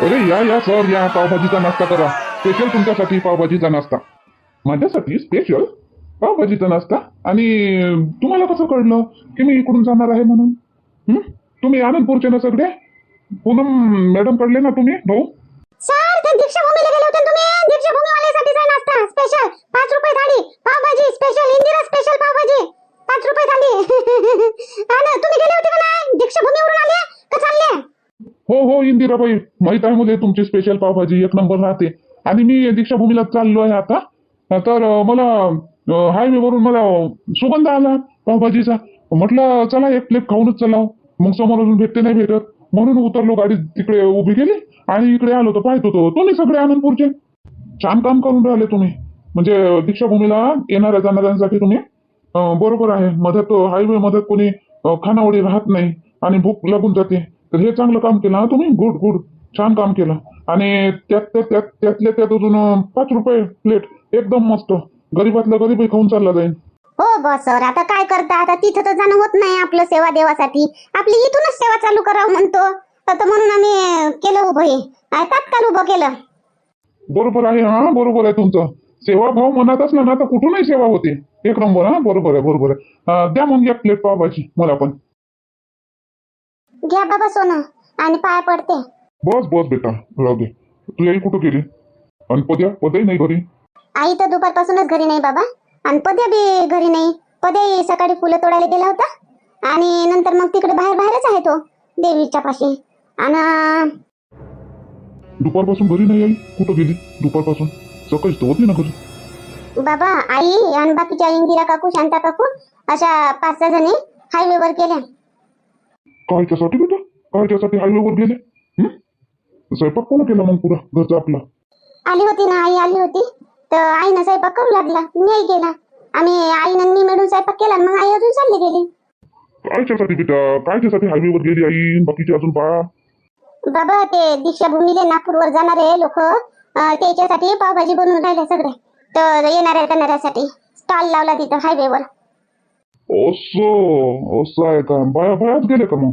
अरे या या सर या पावभाजीचा नाश्ता करा. स्पेशल तुमच्यासाठी पावभाजीचा नाश्ता. माझ्यासाठी स्पेशल पावभाजीचा नाश्ता. आणि तुम्हाला कसं कळलं की मी इकडून जाणार आहे म्हणून? तुम्ही आनंदपूरचे ना सगळे? पूनम मॅडम कडले ना तुम्ही? भाऊ? सर ते दीक्षाभूमीला गेले होते तुम्ही? दीक्षाभूमीवाल्यासाठीचा नाश्ता स्पेशल पाच रुपये थाळी. Pav bhaji special Indira special pav bhaji. पाच रुपये थाळी. हा तुम्ही गेले होते का नाही? दीक्षाभूमीवरून आले? का चालले हो हो इंदिराबाई माहीत आहे मुले तुमची स्पेशल पावभाजी एक नंबर राहते. आणि मी दीक्षाभूमीला चाललो आहे आता. तर मला हायवेवरून मला सुगंध आला पावभाजीचा. म्हटलं चला एक प्लेट खाऊनच चलाव हो. मग समोर अजून भेटते नाही भेटत. म्हणून उतरलो गाडी तिकडे उभी केली आणि इकडे आलो तर पाहत होतो. तुम्ही सगळे आनंदपूरचे? छान काम करून राहिले तुम्ही. म्हणजे दीक्षाभूमीला येणाऱ्या जाणाऱ्यांसाठी तुम्ही बरोबर आहे. मध्यात हायवे मध्यात कोणी खानावळी राहत नाही आणि भूक लागून जाते. तर हे चांगलं काम केलं. हा तुम्ही? गुड गुड छान काम केलं. आणि त्यात त्यात त्यात त्यातल्या त्यात अजून पाच रुपये प्लेट एकदम मस्त. गरीबातल्या गरीबही खाऊन चालला जाईल. हो बस सर आता काय करता? आता तिथं तर जाणं होत नाही आपलं सेवा देवासाठी. आपली इथूनच सेवा चालू करावं म्हणतो. तर म्हणून आम्ही केलं उभं हे. तात्काळ उभं केलं. बरोबर आहे. हा बरोबर आहे तुमचं. सेवाभाव मनात असला ना तर कुठूनही सेवा होते. एक नंबर हा? बरोबर आहे बरोबर आहे. द्या मग एक प्लेट पावभाजी मला पण. घ्या बाबा सोनं. आणि पाय पडते. बस बस बेटा. राहू दे. तू आई कुठं गेली? आणि पद्या पद्याही नाही घरी? आई तर दुपारपासूनच घरी नाही बाबा. आणि पद्या बी घरी नाही. पद्या सकाळी फुलं तोडायला गेला होता. आणि नंतर मग तिकडे बाहेर बाहेरच आहे तो देवीच्या पाशी. आणि दुपारपासून घरी नाही आई? कुठं गेली दुपारपासून? सकाळीच तर होती ना घरी. बाबा आई आणि बाकीच्या इंदिरा काकू शांता काकू अशा पाच सहा जणी हायवेवर गेल्या. कायच्यासाठी बेटा? कायच्यासाठी हायवेवर गेले? हं? स्वयंपाक कोण केला मग पुरा घरचा आपला? आली होती ना आई आली होती. तर आईनं स्वयंपाक करू लागला. मी गेला आम्ही आईनं मी मिळून स्वयंपाक केला मग आई अजून चालली गेली. कायच्यासाठी बेटा? कायच्यासाठी हायवेवर गेली आई बाकीचे अजून बा बाबा ते दीक्षाभूमीले नागपूरवर जाणारे लोक त्याच्यासाठी पावभाजी बनवून राहिले सगळे. तर येणाऱ्या जाणाऱ्यासाठी स्टॉल लावला तिथं हायवेवर असं? असं आहे का? बाया बायाच गेले का मग?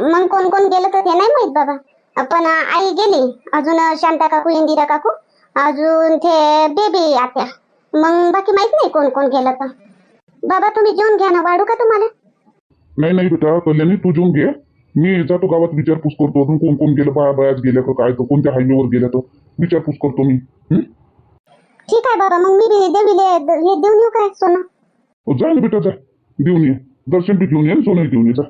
मग कोण कोण गेलं तर ते नाही माहीत बाबा. पण आई गेली. अजून शांता काकू इंदिरा काकू अजून ते बेबी आत्या. मग बाकी माहीत नाही कोण कोण गेलं तर. बाबा तुम्ही जेवून घ्या ना. वाढू का तुम्हाला? नाही नाही बेटा कल्याणी तू जेवून घे. मी जातो गावात विचारपूस करतो. अजून कोण कोण गेलं बाया बायाच गेल्या का काय तर कोणत्या हायवेवर गेल्या तर. विचारपूस करतो मी. हं? ठीक आहे बाबा मग मी बी देवीले हे देऊन येऊ काय सोनं? जा ना बेटा जा. देऊन ये. दर्शन बी घेऊन ये आणि सोनंही घेऊन ये जा.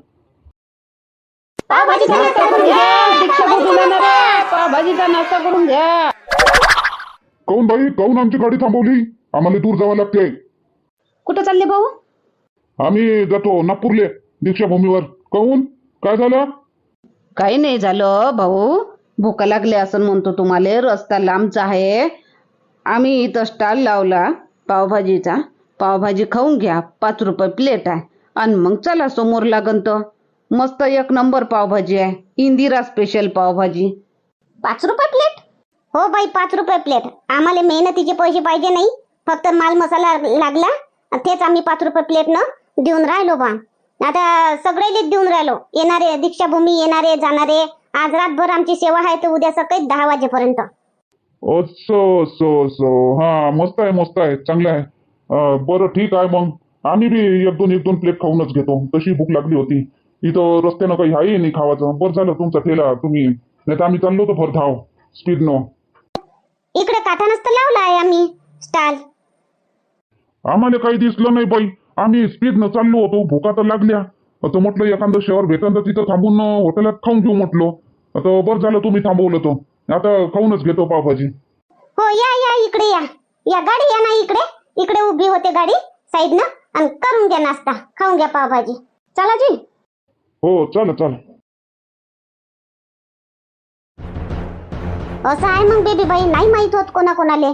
पावभाजीचा नाश्ता करून घ्या. दीक्षाभूमी जाणार आहे. पावभाजीचा नाश्ता करून घ्या. काऊन बाई? काऊन आमची गाडी थांबवली? आम्हाला दूर जावं लागते कुठं चालले भाऊ? आम्ही जातो नागपूरले दीक्षाभूमीवर. काऊन? काय झालं? काही नाही झालं भाऊ. भूका लागले असं म्हणतो तुम्हाला. रस्ता लांबचा आहे. आम्ही इथं स्टॉल लावला पावभाजीचा. पावभाजी खाऊन घ्या. पाच रुपये प्लेट आहे. आणि मग चला समोर लागन तर मस्त एक नंबर पावभाजी आहे. इंदिरा स्पेशल पावभाजी. पाच रुपये प्लेट हो बाई पाच रुपये प्लेट आम्हाला मेहनतीचे पैसे पाहिजे नाही. फक्त माल मसाला लागला. तेच आम्ही पाच रुपये प्लेट न देऊन राहिलो बा. आता सगळेलेच देऊन राहिलो. येणारे दीक्षाभूमी येणारे जाणारे. आज रातभर आमची सेवा आहे तर उद्या सकाळी दहा वाजेपर्यंत. असं असं असं हा मस्त आहे मस्त आहे. चांगलं आहे. बरं ठीक आहे मग. आम्ही बी एक दोन एक दोन प्लेट खाऊनच घेतो. तशी भूक लागली होती. इथं रस्त्यानं काही आहे नाही खावाचं. बरं झालं तुमचा ठेला तुम्ही. नाही तर आम्ही चाललो होतो भर धाव स्पीडनं इकडे काटा नसतं लावला आहे आम्ही स्टॉल आम्हाला काही दिसलं नाही बाई. आम्ही स्पीडनं चाललो होतो भुका तर लागल्या. आता म्हटलं एखादं शहर भेटलं तर तिथं थांबून हॉटेलात खाऊन घेऊ म्हटलं. आता बरं झालं तुम्ही थांबवलं तो आता खाऊनच घेतो पावभाजी. हो या या इकडे या. या गाडी या ना इकडे. इकडे उभी होते गाडी साईडनं. आणि करून घ्या नाश्ता. खाऊन घ्या पावभाजी. चला जी. हो चला चला. असं आहे मग बेबी बाई. नाही माहीत होत कोणा कोणाले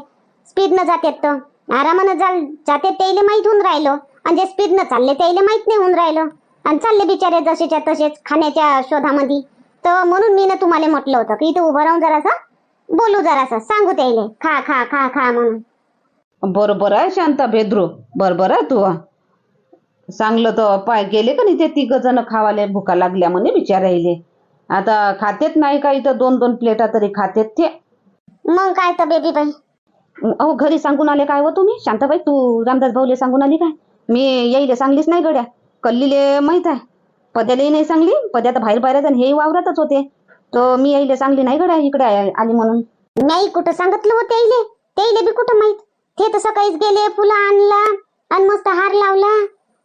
स्पीडनं जातात तर. आरामानं जाल जाते त्याला माहीत होऊन राहिलो. आणि जे स्पीडनं चालले त्याला माहीत नाही होऊन राहिलो. आणि चालले बिचारे जसेच्या तसेच खाण्याच्या शोधामध्ये तर म्हणून मी ना तुम्हाला म्हटलं होतं की इथे उभं राहून जरासं बोलू जरासं. सांगू त्याले खा खा खा खा म्हणून. बरोबर आहे शांता भेद्रू. बरोबर आहे तू. चांगलं तर पाय गेले का नाही ते तिघ जण खावाले भुका लागल्या म्हणे बिचारायले आता खातेत नाही का इथं दोन दोन प्लेटा तरी खातेत ते? मग काय तर बेबी बाई? अहो घरी सांगून आले काय हो तुम्ही? शांताबाई तू रामदास भाऊले सांगून आली काय? मी येईले सांगलीच नाही गड्या. कल्लीले माहीत आहे. पद्यालाही नाही सांगली पद्या तर बाहेर बाहेर आणि हेही वावरातच होते. तर मी येईले सांगली नाही गड्या इकडे आली म्हणून. नाही कुठं सांगितलं होतं त्याईले त्याईले बी कुठं माहीत? ते तर सकाळीच गेले फुलं आणला आणि मस्त हार लावला.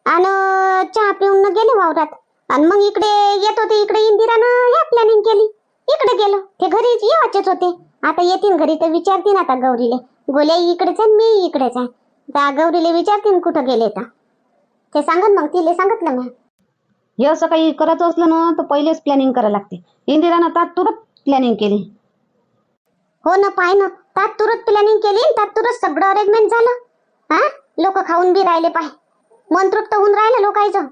आणि चहा पिऊन न गेले वावरात. आणि मग इकडे येत होते इकडे इंदिरानं ह्या प्लॅनिंग केली. इकडे गेलो. ते घरी येवाचेच होते. आता येतील घरी तर विचारतील आता गौरीले. गोल्या इकडेच आहे मी इकडेच आहे. त्या गौरीले विचारतील कुठं गेले तर. ते सांगत मग तिले सांगितलं मी. हे असं काही करायचं असलं ना तर पहिलेच प्लॅनिंग करायला लागते. इंदिरानं तात्पुरत प्लॅनिंग केली. हो ना पाय ना. तात्पुरत प्लॅनिंग केली आणि तात्पुरत सगळं अरेंजमेंट झालं. हा? लोक खाऊन बी राहिले पाय. मन तृप्त होऊन राहिलं लोकांचं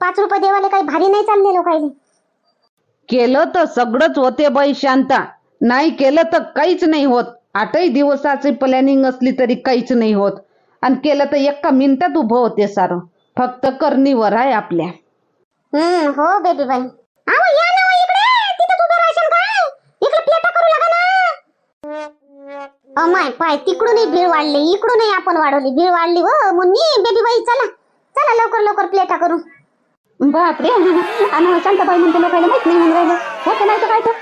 पाच रुपये देवाले काही भारी नाही चालले लोकांनी केलं तर सगळंच होते बाई शांता. नाही केलं तर काहीच नाही होत. आठही दिवसाची प्लॅनिंग असली तरी काहीच नाही होत. आणि केलं तर एका मिनिटात उभं होते सारं. फक्त करणीवर आहे आपल्या. हम्म हो बेबी बाई. या ना हो इकडे तिथं उभं राहशील काय इकडे प्लेटा करू लागा माय पाय तिकडूनही भीड वाढली इकडूनही आपण वाढवली भीड वाढली व मुन्नी बेबी बाई चला चला लवकर लवकर प्लेटा करू. बापरे आणि शांताबाई म्हणते लोकांना माहीत नाही म्हणून राहिलं. होतं नाही तर काय तर?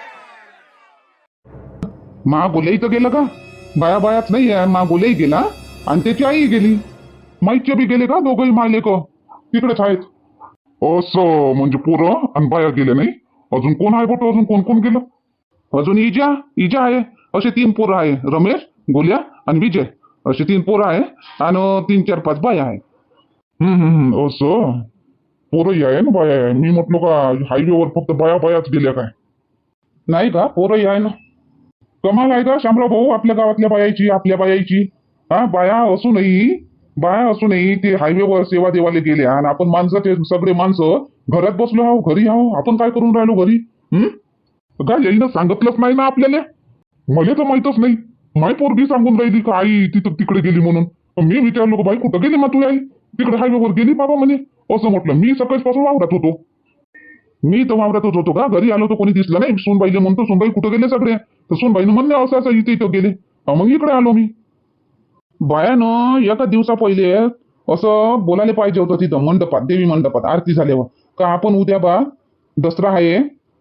मा इथं तर गेलं का? बाया बायाच नाही आहे मा गेला आणि त्याची आई गेली. माईच्या बी गेले का दोघंही मायले का तिकडेच आहेत. असं म्हणजे पोरं आणि बाया गेले नाही? अजून कोण आहे बोट? अजून कोण कोण गेलं? अजून इजा इजा आहे. असे तीन पोरं आहे रमेश गोल्या आणि विजय. असे तीन पोरं आहे आणि तीन चार पाच बाया आहे. हम्म हम्म, असं? पोरही आहे ना बाया आहे मी म्हटलो का हायवेवर फक्त बाया बायाच गेल्या काय? नाही का? पोरही आहे ना. कमाल आहे का शामराव भाऊ? आपल्या गावातल्या बायाची आपल्या बायाची. हा बाया असूनही बाया असूनही ते हायवेवर सेवा देवाले गेले आणि आपण माणसाचे सगळे माणसं घरात बसलो आहो घरी आहो आपण काय करून राहिलो घरी? हम्म? काय येईनं सांगितलंच नाही ना आपल्याला? मला तर माहितच नाही. माय पोरगी सांगून राहिली का आई तिथं तिकडे गेली म्हणून. मी विचारलो बाई कुठं गेली मग तू आई? तिकडे हायवेवर गेली बाबा म्हणे. असं म्हटलं. मी सकाळपासून वावरात होतो. मी तर वावरातच होतो का घरी आलो तर कोणी दिसलं नाही. सोनबाईले म्हणतो सोनबाई कुठं गेले सगळे? तर सोनबाईनं म्हणले असं असं इथे इथं गेले. मग इकडे आलो मी. बायानं एका दिवसा पहिले असं बोलायला पाहिजे होतं तिथं मंडपात देवी मंडपात आरती झाल्यावर. का आपण उद्या बा दसरा आहे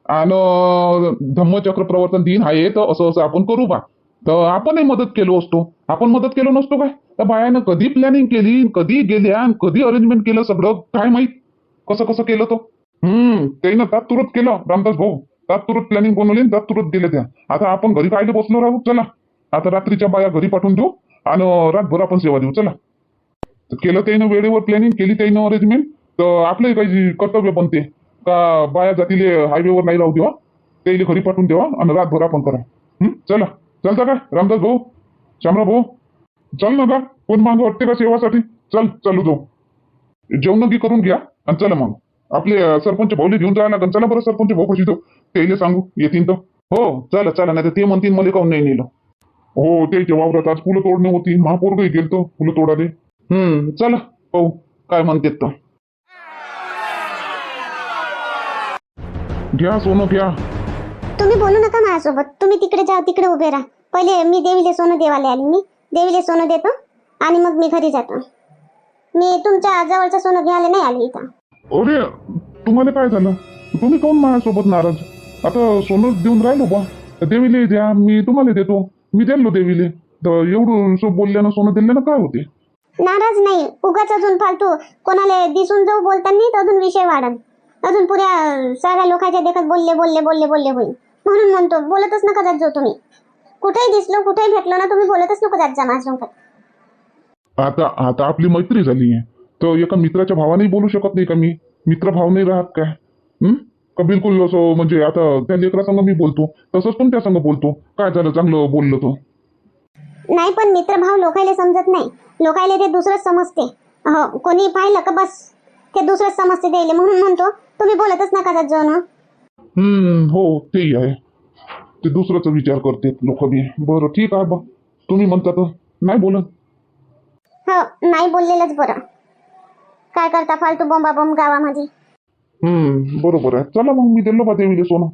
आणि धम्मचक्र प्रवर्तन दिन आहे तर असं असं आपण करू बा. तर आपणही मदत केलो असतो. आपण मदत केलो नसतो काय? तर बायानं कधी प्लॅनिंग केली कधी गेल्या कधी अरेंजमेंट केलं सगळं? काय माहीत? कसं कसं केलं तो? हम्म त्यानं तात्पुरत केलं रामदास भाऊ. तात्पुरत प्लॅनिंग बनवली आणि तात्पुरत दिले त्या. आता आपण घरी कायले बसलो राहू चला. आता रात्रीच्या बाया घरी पाठवून देऊ आणि रातभर आपण सेवा देऊ. चला. केलं त्यानं वेळेवर प्लॅनिंग केली त्यानं अरेंजमेंट तर आपलंही काही कर्तव्य बनते. का बाया जातीले हायवेवर नाही राहू देवा. त्याला घरी पाठवून देवा आणि रातभर आपण करा. हं? चला. चलता का? रामदास भाऊ? शामराव भाऊ? चल ना का कोण माग वाटते का सेवासाठी? चल चालू जाऊ. जेवण बी करून घ्या आणि चला मग. आपले अं, सरपंच भाऊले घेऊन जायला ना चला बरं सरपंच भाऊ कशी जाऊ. त्याला सांगू. येतील तर. हो चला चला. नाही तर ते म्हणतील मला काऊन नाही नेलं? हो त्याच्या वावरात आज फुलं तोडणे होती महापौरगही गेलतो. फुलं तोडाले. हम्म चला. पाहू. काय म्हणतात तर. घ्या सोनं घ्या. तुम्ही बोलू नका माझ्यासोबत. तुम्ही तिकडे जा तिकडे उभे राहा. पहिले मी देवीले सोनं देवाले आली. मी देवीले सोनं देतो आणि मग मी घरी जातो. मी तुमच्या जवळचं सोनं घ्यायला नाही आली इथं. अरे तुम्हाला काय झालं? तुम्ही काऊन माझ्यासोबत नाराज? आता सोनं देऊन राहिलो बा. देवीले द्या मी तुम्हाला देतो. मी दिलो देवीले. तर एवढं सो बोलल्यानं सोनं दिल्यानं काय होते? नाराज नाही. उगाच अजून फालतू कोणाला दिसून जाऊ बोलताना तर अजून विषय वाढन. अजून पुऱ्या सगळ्या लोकांच्या देखत बोलले बोलले बोलले बोलले होईल. म्हणून म्हणतो बोलतच नका जात जाऊ तुम्ही. कुठेही दिसलो कुठेही भेटलो ना तुम्ही बोलतच नको जात जा माझ्यासोबत आता आता आपली मैत्री झाली आहे. तर एका मित्राच्या भावानेही बोलू शकत नाही का मी? मित्र भाव नाही राहत काय? हं? का बिलकुल असं म्हणजे आता त्या लेकरा संग मी बोलतो. तसंच पण त्या संग बोलतो. काय झालं? चांगलं बोललो तो. नाही पण मित्रभाव लोकायला समजत नाही. लोकायला ते दुसरंच समजते. हो कोणी पाहिलं का बस? ते दुसरंच समजते द्यायला म्हणून म्हणतो तुम्ही बोलतच नका जात जाऊ ना हम्म हो तेही आहे. ते दुसराचा विचार करते लोक बी. बरं ठीक आहे बा. तुम्ही म्हणता तर. नाही बोलत. हो नाही बोललेलंच बरं. काय करता फालतू बोंबाबोंब गावामध्ये? हम्म बरोबर आहे. चला मग मी दिलं बा देवीले सोनं.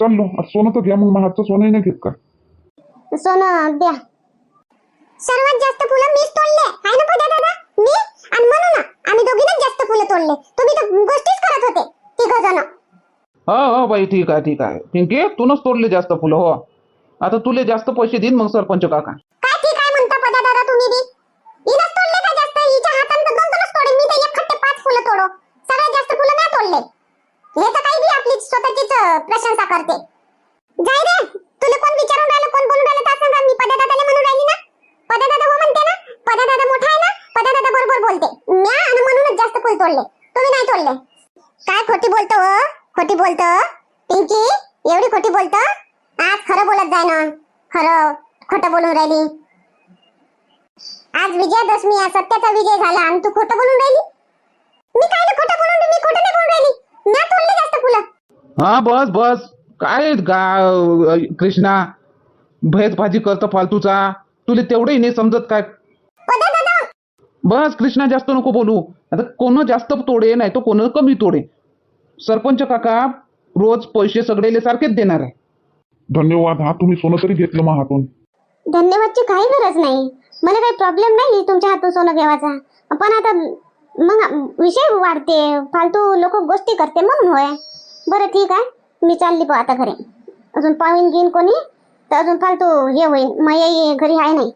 चाललो. सोनं तर घ्या मग महागचं सोनंही नाही घेत का? सोनं द्या. सर्वात जास्त फुलं मीच तोडले. आहे ना दादा मी? आणि म्हणू ना आम्ही दोघींनाच जास्त फुलं तोडले. तुम्ही तर गोष्टीच करत होते तिघ जण हो हो बाई ठीक आहे ठीक आहे. पिंकी तूनच तोडले जास्त फुलं हो. आता तुले जास्त पैसे देईन मग सरपंच काका. काय ठीक आहे म्हणता पद्या दादा तुम्ही बी? हिनंच तोडले का जास्त? हिच्या हातानं तर दोन दोनच तोडे. मी तर एक खट्टे पाच फुलं तोडो. सगळ्यात जास्त फुलं नाही तोडले. हे तर काही बी आपली स्वतःचीच अं, प्रशंसा करते. जाय रे तुला कोण विचारून राहिलं कोण बोलून राहिलं तर सांगा. मी पद्या दादाला म्हणून राहिली ना. पद्या दादा हो म्हणते ना. पद्या दादा मोठा पदा दादा बरोबर बोलते. म्या आणि म्हणूनच जास्त फुल तोडले. तुम्ही नाही तोडले. काय खोटी बोलतो हो? खोटी बोलतो? पिंकी एवढी खोटी बोलतो? आज खरं बोलत जाय ना. खरं खोटं बोलून राहिली. आज विजयादशमी आहे सत्याचा विजय झाला आणि तू खोटं बोलून राहिली? मी काय ना खोटं बोलून मी खोटं नाही बोलून राहिली. म्या तोडले जास्त फुलं. हा बस बस. काय गा कृष्णा? भेदभाजी करतो फालतूचा. तुले तेवढंही नाही समजत काय बस कृष्णा जास्त नको बोलू. आता कोण जास्त तोडे नाही तो कोण कमी तोडे. सरपंच काका रोज पैसे सगळेले सारखेच देणार आहे. धन्यवाद हा तुम्ही सोनं तरी घेतलं मग हातून. धन्यवादची काही गरज नाही. मला काही प्रॉब्लेम नाही तुमच्या हातून सोनं घेवायचा. पण आता मग विषय वाढते फालतू लोक गोष्टी करते म्हणून होय. बरं ठीक आहे मी चालली पहा आता घरी. अजून पाहून घेईन कोणी तर अजून फालतू हे होईल मग घरी आहे नाही.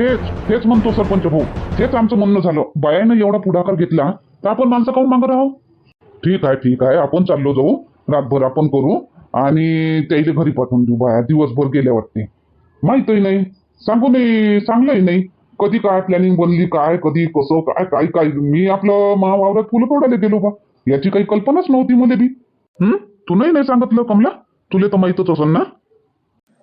तेच तेच म्हणतो सरपंच भाऊ. तेच आमचं म्हणणं झालं. बायानं एवढा पुढाकार घेतला तर आपण माणसं काऊन मागं राहू? ठीक आहे ठीक आहे. आपण चाललो जाऊ. रातभर आपण करू. आणि त्याला घरी पाठवून देऊ बाया. दिवसभर गेल्या वाटते. माहितही नाही. सांगू नाही सांगलंही नाही. कधी काय प्लॅनिंग बनली काय कधी कसं काय काय काय. मी आपलं महावावरात फुलं तोडायला गेलो बा. याची काही कल्पनाच नव्हती मला बी. हम्म तू नाही सांगितलं कमला? तुला तर माहितच असेल ना?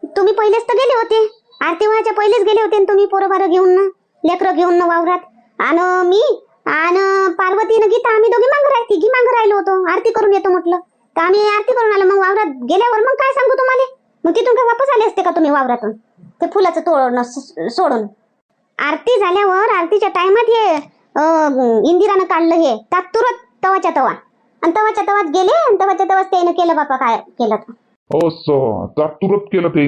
तुम्ही पहिलेच तर गेले होते. आरती व्हायच्या पहिलेच गेले होते ना तुम्ही पोरं घेऊन ना लेकरं घेऊन ना वावरात. आणि मी आणि पार्वतीनं गीता आम्ही दोघी मांग राह तिघी मांग राहिलो होतो. आरती करून येतो म्हटलं. तर आम्ही आरती करून आलो मग वावरात गेल्यावर मग काय सांगू तुम्हाला? मग तिथून काय वापस आले असते का तुम्ही वावरातून? ते फुलाचं तोडणं सोडून. आरती झाल्यावर आरतीच्या टायमात हे अं, इंदिरानं काढलं हे तात्पुरत तवाच्या तवा. आणि तवाच्या तवात गेले आणि तवाच्या तवाच त्यानं केलं बापा काय केलं. हो तात्पुरत केलं ते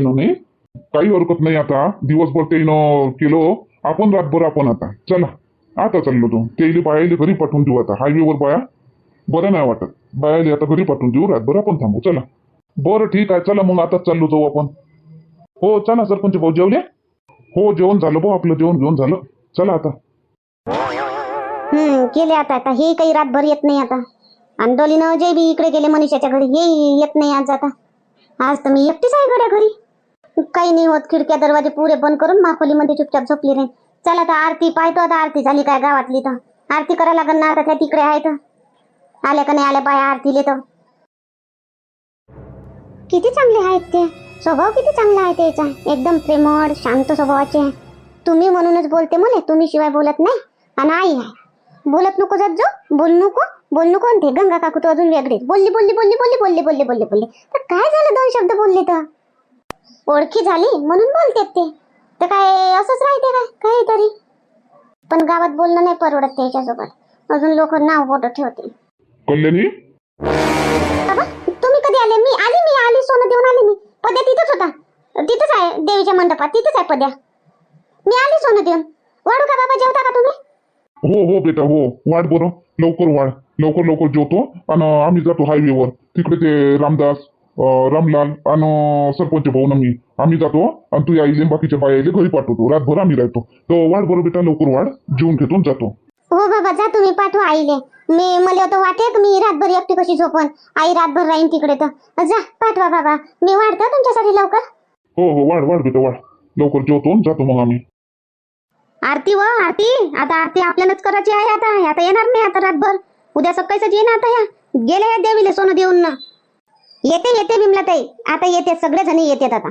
काही हरकत नाही आता? दिवसभर ते केलं. आपण रातभर आपण आता. चला. आता चाललो तो. तेले बायाले घरी पाठवून देऊ आता. हायवेवर बाया. बरं नाही वाटत. बायाले आता घरी पाठवून देऊ. रातभर आपण थांबू. चला. बरं ठीक आहे. चला मग आताच चाललो जाऊ आपण. हो चला सरपंच भाऊ. जेवले? हो जेवण झालं भाऊ. आपलं जेवण घेऊन झालं. चला आता. हम्म केले आता. आता हे काही रातभर येत नाही आता. आणि डोलीनं जे बी इकडे गेले मनीषाच्या घरी हे येत नाही आज आता. आज तर मी एकटीच आहे गड्या घरी. काही नाही होत खिडक्या दरवाजे पुरे बंद करून माखोलीमध्ये चुपचाप झोपली रे. चला आता आरती पाहतो आता आरती झाली काय गावातली तर. आरती करायला लागल ना आता त्या तिकडे आहेत. आल्या का नाही आल्या बाया आरतीले तर. किती चांगले आहेत ते. स्वभाव किती चांगला आहे त्याचा. एकदम प्रेमळ शांत स्वभावाचे. आहे. तुम्ही म्हणूनच बोलते मला तुम्ही शिवाय बोलत नाही. आणि आई आहे. बोलत नको जात जो बोल नको बोल नको ते गंगा काकू तर अजून वेगळे बोलली बोलली बोलली बोलली बोलली बोलली बोलली बोलली. तर काय झालं दोन शब्द बोलले तर? ओळखी झाली म्हणून बोलतेत ते. तर काय असंच राहते काय काहीतरी. पण गावात बोलणं नाही परवडत त्याच्यासोबत. अजून लोक नाव बोट ठेवते कल्याणी? बाबा तुम्ही कधी आले? मी आली मी आली सोनं देऊन आली मी. पद्या तिथंच होता. तिथंच आहे देवीच्या मंडपात. तिथंच आहे पद्या. मी आली सोनं देऊन. वाढू का बाबा जेवता का तुम्ही? हो हो बेटा हो. वाढ बरं. लवकर वाढ. लवकर लवकर जेवतो. आणि आम्ही जातो हायवेवर तिकडे ते रामदास रामलाल आणि सरपंच भाऊ ना मी. आम्ही जातो आणि तू आईले बाकीच्या बायाले घरी पाठवतो. रातभर आम्ही राहतो. तर वाढ बरं बेटा लवकर वाढ जेवून घेतो आणि जातो. हो बाबा जा तुम्ही पाठवा आईले. मी मला तर वाटे मी रातभर एकटी कशी झोपन? आई रातभर राहीन तिकडे तर. जा पाठवा बाबा. मी वाढतो तुमच्यासाठी लवकर? हो हो. वाढ वाढ बेटा वाढ. लवकर जेवतो आणि जातो मग आम्ही. आरती व आरती? आता आरती आपल्यालाच करायची आहे आता. आता येणार नाही आता रातभर. उद्या सकाळीच ये ना आता या. गेले या देवीले सोनं देऊन ना. येते येते विमलाताई आता येते सगळे जण येतात आता.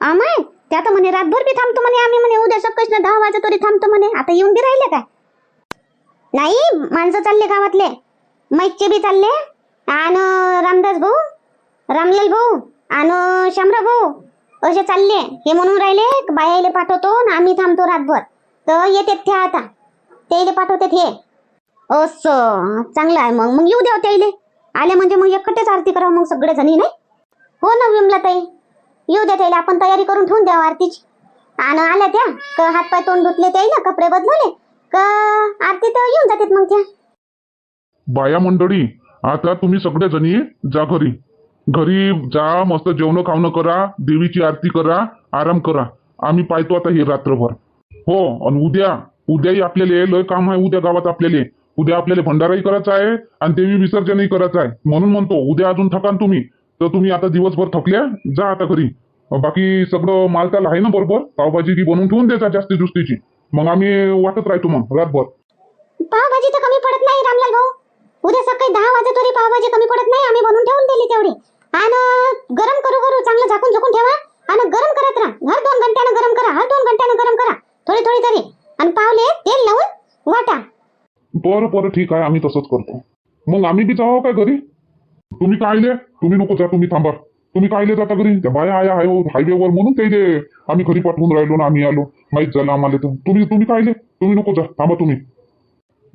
आमाय त्या तर म्हणे रातभर बी थांबतो म्हणे आम्ही म्हणे. उद्या सकाळी ना दहा वाजे तरी थांबतो म्हणे. आता येऊन बी राहिले काय? नाही माणसं चालले गावातले. मैचे बी चालले. आणि रामदास भाऊ रामलाल भाऊ आणि शामराव भाऊ असे चालले. हे म्हणून राहिले बायाले पाठवतो ना आम्ही थांबतो रातभर. तर येतात त्या आता. त्याला पाठवतात हे. असं चांगलं आहे मग. मग येऊ द्या हो त्याला आल्या आले म्हणजे मग एकटेच आरती करा मग सगळे जणी नाही? हो ना विमला ताई येऊ द्या त्याला आपण तयारी करून ठेवून द्यावं आरतीची. आणि आल्या त्या क हातपाय तोंड धुतले ते ना कपडे बदलवले? क आरती तर येऊन जातात मग त्या? बाया मंडळी आता तुम्ही सगळे जणी जा घरी. घरी जा मस्त जेवण खावणं करा देवीची आरती करा आराम करा. आम्ही पाहतो आता हे रात्रभर. हो आणि उद्या उद्याही आपल्याला लय काम आहे उद्या गावात आपल्याला. उद्या आपल्याला भंडाराही करायचा आहे आणि देवी विसर्जनही करायचं आहे. म्हणून म्हणतो उद्या अजून थकान तुम्ही. तर तुम्ही आता दिवसभर थकल्या जा आता घरी. बाकी सगळं मालताल आहे ना बरोबर? पावभाजी की बनवून ठेवून द्यायचा जास्ती दुस्तीची मग आम्ही वाटत राहतो मग रातभर. पावभाजी तर कमी पडत नाही रामलाल भाऊ. उद्या सकाळी दहा वाजे तरी पावभाजी कमी पडत नाही आम्ही बनवून ठेवून दिली तेवढी. आणि गरम करू करू चांगलं झाकून झाकून ठेवा. आणि गरम करत राहा. हर दोन घंट्यानं गरम करा हर दोन घंट्यानं गरम करा. थोडी थोडी तरी. आणि पावले तेल लावून वाटा. बरं बरं ठीक आहे आम्ही तसंच करतो. मग आम्ही बी जावं काय घरी? तुम्ही कायले? तुम्ही नको जा तुम्ही थांबा. तुम्ही कायले जाता घरी? त्या बाया आया आहे हायवेवर म्हणून ते जे आम्ही घरी पाठवून राहिलो ना आम्ही आलो. माहीत झालं आम्हाला तर तुम्ही तुम्ही कायले? तुम्ही नको जा थांबा तुम्ही.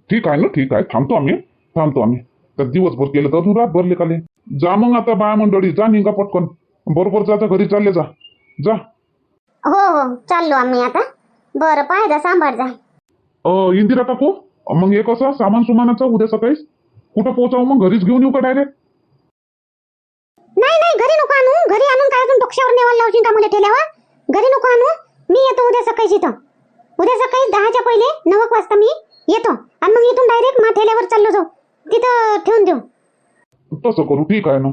ठीक आहे ना ठीक आहे थांबतो आम्ही. थांबतो आम्ही. तर दिवसभर केलं तर अजून रातभर लेखाले जा मग आता बाया मंडळी जा निघा पटकन. बरोबर जाता घरी चालले जा. जा. हो हो चाललो आम्ही आता. बरं पाय जा सांभाळ जा. इंदिरा काकू? मग हे कसं? सामान सुमानाचं उद्या सकाळी कुठं पोहोचावं? मग घरीच घेऊन येऊ का डायरेक्ट नाही नाही घरी नको आणू. घरी आणून काय अजून पक्षावर नेवायला लावशील का मुले ठेल्यावर? घरी नको आणू. मी येतो उद्या सकाळीच इथं. उद्या सकाळी दहाच्या पहिले नऊ वाजता मी येतो. आणि मग इथून डायरेक्ट मा ठेल्यावर चाललो जाऊ. तिथं ठेवून देऊ. तसं करू. ठीक आहे ना.